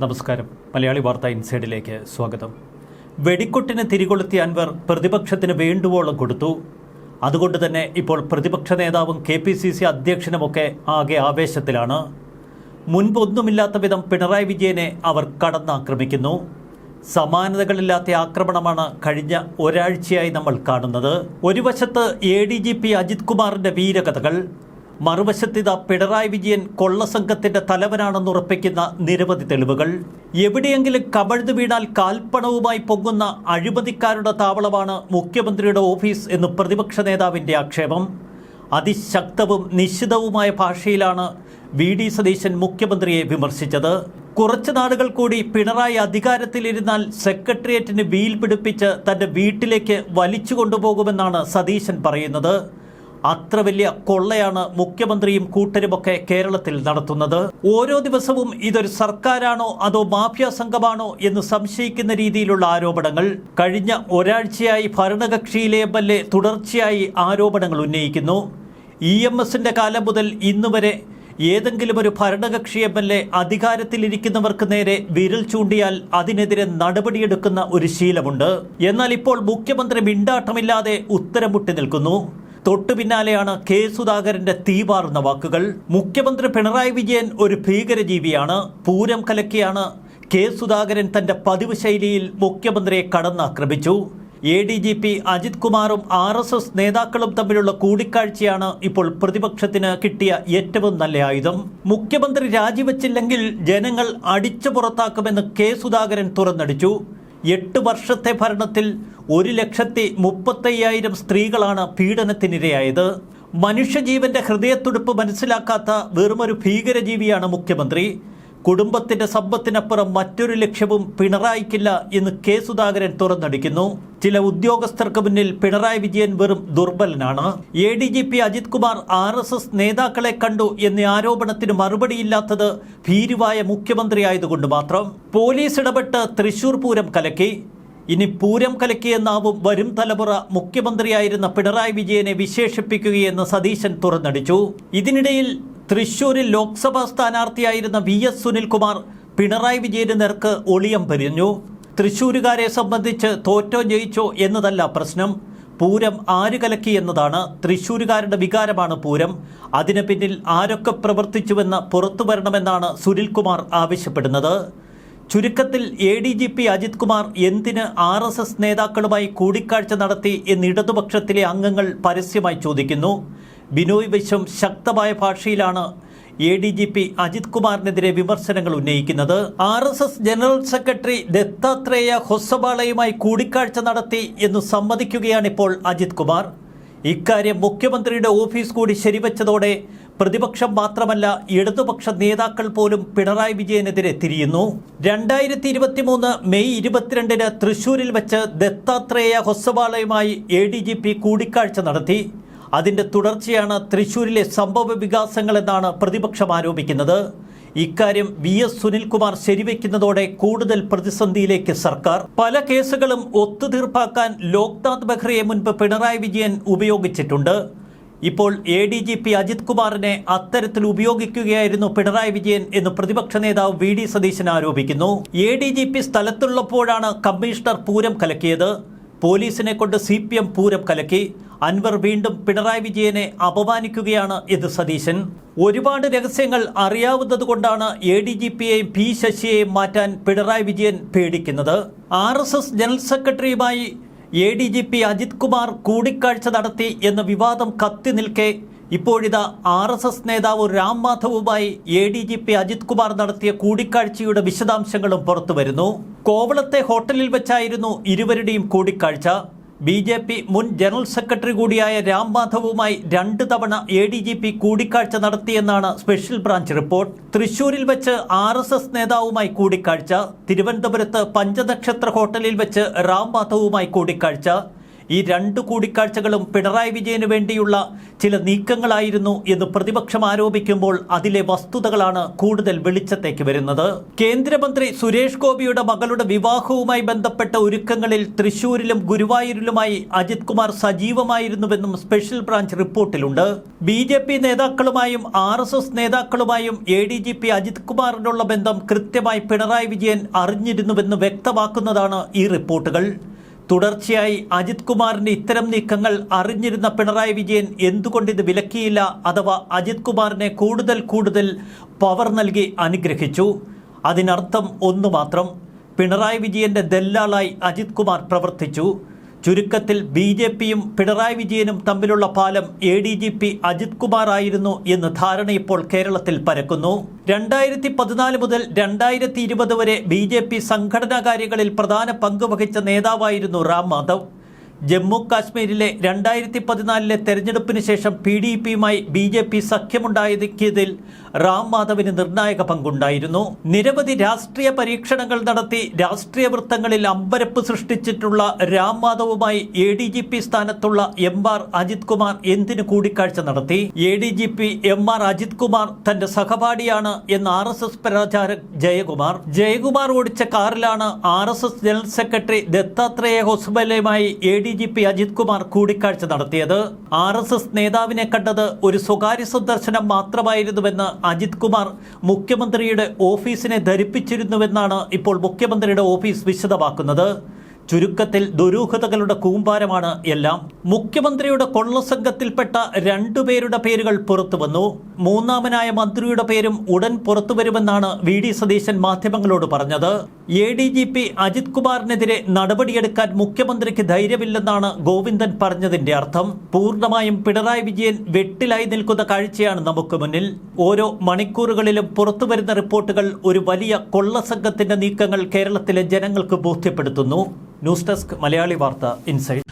നമസ്കാരം. മലയാളി വാർത്ത ഇൻസൈഡിലേക്ക് സ്വാഗതം. വെടിക്കൊട്ടിന് തിരികൊളുത്തിയ അൻവർ പ്രതിപക്ഷത്തിന് വേണ്ടുവോളം കൊടുത്തു. അതുകൊണ്ട് തന്നെ ഇപ്പോൾ പ്രതിപക്ഷ നേതാവും കെ പി സി സി അധ്യക്ഷനുമൊക്കെ ആകെ ആവേശത്തിലാണ്. മുൻപൊന്നുമില്ലാത്ത വിധം പിണറായി വിജയനെ അവർ കടന്നാക്രമിക്കുന്നു. സമാനതകളില്ലാത്ത ആക്രമണമാണ് കഴിഞ്ഞ ഒരാഴ്ചയായി നമ്മൾ കാണുന്നത്. ഒരു വശത്ത് A D G P Ajith കുമാറിന്റെ വീരകഥകൾ മറുവശത്തിത പിണറായി വിജയൻ കൊള്ളസംഘത്തിന്റെ തലവനാണെന്ന് ഉറപ്പിക്കുന്ന നിരവധി തെളിവുകൾ. എവിടെയെങ്കിലും കമഴ്ന്നു വീണാൽ കാൽപ്പണവുമായി പൊങ്ങുന്ന അഴിമതിക്കാരുടെ താവളമാണ് മുഖ്യമന്ത്രിയുടെ ഓഫീസ് എന്ന് പ്രതിപക്ഷ നേതാവിന്റെ ആക്ഷേപം. അതിശക്തവും നിശ്ചിതവുമായ ഭാഷയിലാണ് വി ഡി സതീശൻ മുഖ്യമന്ത്രിയെ വിമർശിച്ചത്. കുറച്ചു നാളുകൾ കൂടി പിണറായി അധികാരത്തിലിരുന്നാൽ സെക്രട്ടേറിയറ്റിന് വീൽ പിടിപ്പിച്ച് തന്റെ വീട്ടിലേക്ക് വലിച്ചു കൊണ്ടുപോകുമെന്നാണ് സതീശൻ പറയുന്നത്. അത്ര വലിയ കൊള്ളയാണ് മുഖ്യമന്ത്രിയും കൂട്ടരുമൊക്കെ കേരളത്തിൽ നടത്തുന്നത്. ഓരോ ദിവസവും ഇതൊരു സർക്കാരാണോ അതോ മാഫിയ സംഘമാണോ എന്ന് സംശയിക്കുന്ന രീതിയിലുള്ള ആരോപണങ്ങൾ. കഴിഞ്ഞ ഒരാഴ്ചയായി ഭരണകക്ഷിയിലെ എം തുടർച്ചയായി ആരോപണങ്ങൾ ഉന്നയിക്കുന്നു. ഇ എം കാലം മുതൽ ഇന്നുവരെ ഏതെങ്കിലും ഒരു ഭരണകക്ഷി എം എൽ എ അധികാരത്തിലിരിക്കുന്നവർക്ക് നേരെ വിരൽ ചൂണ്ടിയാൽ അതിനെതിരെ നടപടിയെടുക്കുന്ന ഒരു ശീലമുണ്ട്. എന്നാൽ ഇപ്പോൾ മുഖ്യമന്ത്രി മിണ്ടാട്ടമില്ലാതെ ഉത്തരം മുട്ടി നിൽക്കുന്നു. തൊട്ടു പിന്നാലെയാണ് കെ സുധാകരന്റെ തീപാറുന്ന വാക്കുകൾ. മുഖ്യമന്ത്രി പിണറായി വിജയൻ ഒരു ഭീകരജീവിയാണ്. പൂരം കലക്കിയാണ് കെ സുധാകരൻ തന്റെ പതിവ് ശൈലിയിൽ മുഖ്യമന്ത്രിയെ കടന്നാക്രമിച്ചു. A D G P Ajith കുമാറും ആർ എസ് എസ് നേതാക്കളും തമ്മിലുള്ള കൂടിക്കാഴ്ചയാണ് ഇപ്പോൾ പ്രതിപക്ഷത്തിന് കിട്ടിയ ഏറ്റവും നല്ല ആയുധം. മുഖ്യമന്ത്രി രാജിവെച്ചില്ലെങ്കിൽ ജനങ്ങൾ അടിച്ചു പുറത്താക്കുമെന്ന് കെ സുധാകരൻ തുറന്നടിച്ചു. എട്ട് വർഷത്തെ ഭരണത്തിൽ ഒരു ലക്ഷത്തി മുപ്പത്തയ്യായിരം സ്ത്രീകളാണ് പീഡനത്തിനിരയായത്. മനുഷ്യജീവന്റെ ഹൃദയത്തുടുപ്പ് മനസ്സിലാക്കാത്ത വെറുമൊരു ഭീകരജീവിയാണ് മുഖ്യമന്ത്രി. കുടുംബത്തിന്റെ സമ്പത്തിനപ്പുറം മറ്റൊരു ലക്ഷ്യവും പിണറായിക്കില്ല എന്ന് കെ സുധാകരൻ തുറന്നടിക്കുന്നു. ചില ഉദ്യോഗസ്ഥർക്ക് മുന്നിൽ പിണറായി വിജയൻ വെറും ദുർബലനാണ്. A D G P Ajith Kumar R S S നേതാക്കളെ കണ്ടു എന്ന ആരോപണത്തിന് മറുപടിയില്ലാത്തത് ഭീരുവായ മുഖ്യമന്ത്രിയായതുകൊണ്ട് മാത്രം. പോലീസ് ഇടപെട്ട് തൃശൂർ പൂരം കലക്കി. ഇനി പൂരം കലക്കിയെന്നാവും വരും തലമുറ മുഖ്യമന്ത്രിയായിരുന്ന പിണറായി വിജയനെ വിശേഷിപ്പിക്കുകയെന്ന് സതീശൻ തുറന്നടിച്ചു. ഇതിനിടയിൽ തൃശൂരിൽ ലോക്സഭാ സ്ഥാനാർത്ഥിയായിരുന്ന വി എസ് സുനിൽകുമാർ പിണറായി വിജയന് നേർക്ക് ഒളിയം പരിഞ്ഞു. തൃശൂരുകാരെ സംബന്ധിച്ച് തോറ്റോ ജയിച്ചോ എന്നതല്ല പ്രശ്നം. പൂരം ആര് കലക്കി എന്നതാണ് തൃശൂരുകാരുടെ വികാരമാണ് പൂരം. അതിന് പിന്നിൽ ആരൊക്കെ പ്രവർത്തിച്ചുവെന്ന് പുറത്തു വരണമെന്നാണ് സുനിൽകുമാർ ആവശ്യപ്പെടുന്നത്. ചുരുക്കത്തിൽ A D G P Ajith Kumar എന്തിന് ആർ എസ് എസ് നേതാക്കളുമായി കൂടിക്കാഴ്ച നടത്തി എന്ന് ഇടതുപക്ഷത്തിലെ അംഗങ്ങൾ പരസ്യമായി ചോദിക്കുന്നു. ബിനോയ് വിശ്വം ശക്തമായ ഭാഷയിലാണ് A D G P Ajith കുമാറിനെതിരെ വിമർശനങ്ങൾ ഉന്നയിക്കുന്നത്. R S S general secretary Dattatreya ഹൊസബാളയുമായി കൂടിക്കാഴ്ച നടത്തി എന്ന് സമ്മതിക്കുകയാണിപ്പോൾ അജിത് കുമാർ. ഇക്കാര്യം മുഖ്യമന്ത്രിയുടെ ഓഫീസ് കൂടി ശരിവച്ചതോടെ പ്രതിപക്ഷം മാത്രമല്ല ഇടതുപക്ഷ നേതാക്കൾ പോലും പിണറായി വിജയനെതിരെ തിരിയുന്നു. രണ്ടായിരത്തി ഇരുപത്തി മൂന്ന് മെയ് ഇരുപത്തിരണ്ടിന് തൃശൂരിൽ വെച്ച് ദത്താത്രേയ ഹൊസവാളയുമായി എ ഡി ജി പി കൂടിക്കാഴ്ച നടത്തി. അതിന്റെ തുടർച്ചയാണ് തൃശൂരിലെ സംഭവ വികാസങ്ങളെന്നാണ് പ്രതിപക്ഷം ആരോപിക്കുന്നത്. ഇക്കാര്യം വി എസ് സുനിൽകുമാർ ശരിവെക്കുന്നതോടെ കൂടുതൽ പ്രതിസന്ധിയിലേക്ക് സർക്കാർ. പല കേസുകളും ഒത്തുതീർപ്പാക്കാൻ ലോക്നാഥ് ബെഹ്റയെ മുൻപ് പിണറായി വിജയൻ ഉപയോഗിച്ചിട്ടുണ്ട്. ഇപ്പോൾ A D G P Ajith കുമാറിനെ അത്തരത്തിൽ ഉപയോഗിക്കുകയായിരുന്നു പിണറായി വിജയൻ എന്ന് പ്രതിപക്ഷ നേതാവ് വി ഡി സതീശൻ ആരോപിക്കുന്നു. എ ഡി ജി പി സ്ഥലത്തുള്ളപ്പോഴാണ് കമ്മീഷണർ പൂരം കലക്കിയത്. പോലീസിനെ കൊണ്ട് സി പി എം പൂരം കലക്കി. അൻവർ വീണ്ടും പിണറായി വിജയനെ അപമാനിക്കുകയാണ് ഇത് സതീശൻ. ഒരുപാട് രഹസ്യങ്ങൾ അറിയാവുന്നതുകൊണ്ടാണ് എ ഡി ജി പിയെയും പി ശശിയെയും മാറ്റാൻ പിണറായി വിജയൻ പേടിക്കുന്നത്. R S S general സെക്രട്ടറിയുമായി A D G P Ajith Kumar കൂടിക്കാഴ്ച നടത്തി എന്ന വിവാദം കത്തി നിൽക്കെ ഇപ്പോഴിതാ ആർ എസ് എസ് നേതാവ് Ram മാധവുമായി A D G P Ajith Kumar നടത്തിയ കൂടിക്കാഴ്ചയുടെ വിശദാംശങ്ങളും പുറത്തുവരുന്നു. കോവളത്തെ ഹോട്ടലിൽ വെച്ചായിരുന്നു ഇരുവരുടെയും കൂടിക്കാഴ്ച. ബി ജെ പി മുൻ ജനറൽ സെക്രട്ടറി കൂടിയായ രാം മാധവുമായി രണ്ട് തവണ എ ഡി ജി പി കൂടിക്കാഴ്ച നടത്തിയെന്നാണ് സ്പെഷ്യൽ ബ്രാഞ്ച് റിപ്പോർട്ട്. തൃശൂരിൽ വെച്ച് ആർ എസ് എസ് നേതാവുമായി കൂടിക്കാഴ്ച. തിരുവനന്തപുരത്ത് പഞ്ചനക്ഷത്ര ഹോട്ടലിൽ വെച്ച് രാം മാധവുമായി കൂടിക്കാഴ്ച. ഈ രണ്ട് കൂടിക്കാഴ്ചകളും പിണറായി വിജയന് വേണ്ടിയുള്ള ചില നീക്കങ്ങളായിരുന്നു എന്ന് പ്രതിപക്ഷം ആരോപിക്കുമ്പോൾ അതിലെ വസ്തുതകളാണ് കൂടുതൽ വെളിച്ചത്തേക്ക് വരുന്നത്. കേന്ദ്രമന്ത്രി സുരേഷ് ഗോപിയുടെ മകളുടെ വിവാഹവുമായി ബന്ധപ്പെട്ട ഒരുക്കങ്ങളിൽ തൃശൂരിലും ഗുരുവായൂരിലുമായി അജിത് കുമാർ സജീവമായിരുന്നുവെന്നും സ്പെഷ്യൽ ബ്രാഞ്ച് റിപ്പോർട്ടിലുണ്ട്. ബി ജെ പി നേതാക്കളുമായും ആർ എസ് എസ് നേതാക്കളുമായും A D G P Ajith കുമാറിനുള്ള ബന്ധം കൃത്യമായി പിണറായി വിജയൻ അറിഞ്ഞിരുന്നുവെന്ന് വ്യക്തമാക്കുന്നതാണ് ഈ റിപ്പോർട്ടുകൾ. തുടർച്ചയായി അജിത് കുമാറിന്റെ ഇത്തരം നീക്കങ്ങൾ അറിഞ്ഞിരുന്ന പിണറായി വിജയൻ എന്തുകൊണ്ട് ഇത് വിലക്കിയില്ല അഥവാ അജിത് കുമാറിനെ കൂടുതൽ കൂടുതൽ പവർ നൽകി അനുഗ്രഹിച്ചു? അതിനർത്ഥം ഒന്നു മാത്രം. പിണറായി വിജയന്റെ ദല്ലാളായി അജിത് കുമാർ പ്രവർത്തിച്ചു. ചുരുക്കത്തിൽ ബി ജെ പിയും പിണറായി വിജയനും തമ്മിലുള്ള പാലം A D G P Ajith Kumar ആയിരുന്നു എന്ന് ധാരണ ഇപ്പോൾ കേരളത്തിൽ പരക്കുന്നു. രണ്ടായിരത്തി പതിനാല് മുതൽ രണ്ടായിരത്തി ഇരുപത് വരെ ബി ജെ പി സംഘടനാ കാര്യങ്ങളിൽ പ്രധാന പങ്ക് വഹിച്ച നേതാവായിരുന്നു റാം മാധവ്. ജമ്മു കാശ്മീരിലെ രണ്ടായിരത്തി പതിനാലിലെ തെരഞ്ഞെടുപ്പിന് ശേഷം പി ഡി പിയുമായി ബി ജെ പി സഖ്യമുണ്ടായതിൽ റാം മാധവിന് നിർണായക പങ്കുണ്ടായിരുന്നു. നിരവധി രാഷ്ട്രീയ പരീക്ഷണങ്ങൾ നടത്തി രാഷ്ട്രീയ വൃത്തങ്ങളിൽ അമ്പരപ്പ് സൃഷ്ടിച്ചിട്ടുള്ള രാം മാധവുമായി എ ഡി ജി പി സ്ഥാനത്തുള്ള എം ആർ അജിത് കുമാർ എന്തിന് കൂടിക്കാഴ്ച നടത്തി? A D G P M R Ajith Kumar തന്റെ സഹപാഠിയാണ് എന്ന് R S S pracharak Jayakumar. Jayakumar ഓടിച്ച കാറിലാണ് R S S general secretary Dattatreya ഹൊസ്ബലയുമായി A D G P Ajith Kumar കൂടിക്കാഴ്ച നടത്തിയത്. ആർ എസ് എസ് നേതാവിനെ കണ്ടത് ഒരു സ്വകാര്യ സന്ദർശനം മാത്രമായിരുന്നുവെന്ന് അജിത് കുമാർ മുഖ്യമന്ത്രിയുടെ ഓഫീസിനെ ധരിപ്പിച്ചിരുന്നുവെന്നാണ് ഇപ്പോൾ മുഖ്യമന്ത്രിയുടെ ഓഫീസ് വിശദമാക്കുന്നത്. ചുരുക്കത്തിൽ ദുരൂഹതകളുടെ കൂമ്പാരമാണ് എല്ലാം. മുഖ്യമന്ത്രിയുടെ കൊള്ളസംഘത്തിൽപ്പെട്ട രണ്ടുപേരുടെ പേരുകൾ പുറത്തു വന്നു മൂന്നാമനായ മന്ത്രിയുടെ പേരും ഉടൻ പുറത്തുവരുമെന്നാണ് വി ഡി സതീശൻ മാധ്യമങ്ങളോട് പറഞ്ഞത്. A D G P Ajith കുമാറിനെതിരെ നടപടിയെടുക്കാൻ മുഖ്യമന്ത്രിക്ക് ധൈര്യമില്ലെന്നാണ് ഗോവിന്ദൻ പറഞ്ഞതിന്റെ അർത്ഥം. പൂർണമായും പിണറായി വിജയൻ വെട്ടിലായി നിൽക്കുന്ന കാഴ്ചയാണ് നമുക്ക് മുന്നിൽ. ഓരോ മണിക്കൂറുകളിലും പുറത്തുവരുന്ന റിപ്പോർട്ടുകൾ ഒരു വലിയ കൊള്ളസംഘത്തിന്റെ നീക്കങ്ങൾ കേരളത്തിലെ ജനങ്ങൾക്ക് ബോധ്യപ്പെടുത്തുന്നു. ന്യൂസ് ഡെസ്ക് മലയാളി വാർത്ത ഇൻസൈഡ്.